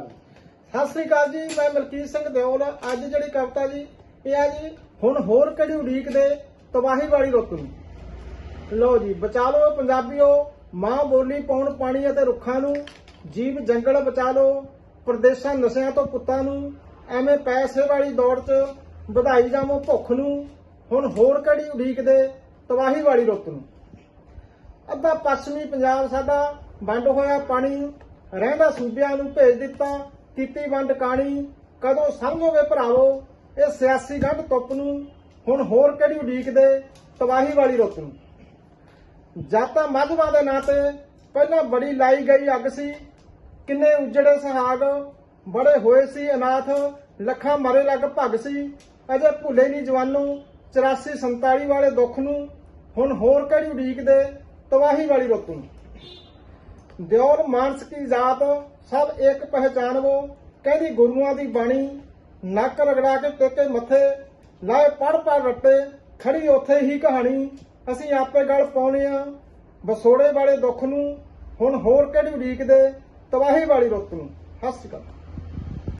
ਸਤਿ ਸ੍ਰੀ ਅਕਾਲ ਜੀ, ਮੈਂ ਮਲਕੀਤ ਸਿੰਘ ਦਿਓਲ। ਅੱਜ ਜਿਹੜੀ ਕਵਿਤਾ ਜੀ, ਇਹ ਆ ਜੀ, ਹੁਣ ਹੋਰ ਕਿਹੜੀ ਉਡੀਕ ਦੇ ਤਬਾਹੀ ਵਾਲੀ ਰੁੱਤ ਨੂੰ? ਲਓ ਜੀ, ਬਚਾ ਲਓ ਪੰਜਾਬੀਓ, ਮਾਂ ਬੋਲੀ ਪਾਉਣ ਪਾਣੀ ਅਤੇ ਰੁੱਖਾਂ ਨੂੰ, ਜੀਵ ਜੰਗਲ ਬਚਾ ਲਓ, ਪ੍ਰਦੇਸ਼ਾਂ ਨਸ਼ਿਆਂ ਤੋਂ ਪੁੱਤਾਂ ਨੂੰ, ਐਵੇਂ ਪੈਸੇ ਵਾਲੀ ਦੌੜ 'ਚ ਵਧਾਈ ਜਾਵੋ ਭੁੱਖ ਨੂੰ, ਹੁਣ ਹੋਰ ਕਿਹੜੀ ਉਡੀਕ ਦੇ ਤਬਾਹੀ ਵਾਲੀ ਰੁੱਤ ਨੂੰ? ਅੱਧਾ ਪੱਛਮੀ ਪੰਜਾਬ ਸਾਡਾ ਵੰਡ ਹੋਇਆ ਪਾਣੀ ਰਹਿੰਦਾ ਸੂਬਿਆਂ ਨੂੰ ਭੇਜ ਦਿੱਤਾ, ਕੀਤੀ ਵੰਡ ਕਾਣੀ, ਕਦੋਂ ਸਮਝੋਗੇ ਭਰਾਵੋ, ਇਹ ਸਿਆਸੀ ਗੰਢ ਤੁੱਪ ਨੂੰ ਹੁਣ ਹੋਰ ਕਿਹੜੀ ਉਡੀਕ ਦੇ, ਤਬਾਹੀ ਵਾਲੀ ਰੁੱਤ ਨੂੰ। ਜਾਤਾਂ ਮਾਝਵਾਂ ਦੇ ਨਾਂ ਤੇ ਪਹਿਲਾਂ ਬੜੀ ਲਾਈ ਗਈ ਅੱਗ ਸੀ, ਕਿੰਨੇ ਉਜੜੇ ਸੁਹਾਗ, ਬੜੇ ਹੋਏ ਸੀ ਅਨਾਥ, ਲੱਖਾਂ ਮਰੇ ਲੱਗ ਭੱਗ ਸੀ, ਅਜੇ ਭੁੱਲੇ ਨਹੀਂ ਜਵਾਨੋਂ 84 47 ਵਾਲੇ ਦੁੱਖ ਨੂੰ ਹੁਣ ਹੋਰ ਕਿਹੜੀ ਉਡੀਕ ਦੇ, ਤਬਾਹੀ ਵਾਲੀ ਰੁੱਤ ਨੂੰ। ਦਿਓਲ ਮਾਨਸ ਕੀ ਜਾਤ, ਸਭ ਇੱਕ ਪਹਿਚਾਨਵੋ, ਕਹਿੰਦੀ ਗੁਰੂਆਂ ਦੀ ਬਾਣੀ, ਨੱਕ ਰਗੜਾ ਕੇ ਟੇਕੇ ਮੱਥੇ, ਲਾਏ ਪੜ ਪੜ ਰੱਟੇ, ਖੜੀ ਉੱਥੇ ਹੀ ਕਹਾਣੀ, ਅਸੀਂ ਆਪੇ ਗੱਲ ਪਾਉਣੇ ਆ ਬਸੋੜੇ ਵਾਲੇ ਦੁੱਖ ਨੂੰ, ਹੁਣ ਹੋਰ ਕਿਹੜੀ ਉਡੀਕ ਦੇ ਤਬਾਹੀ ਵਾਲੀ ਰੁੱਤ ਨੂੰ। ਹੱਸ ਕਰ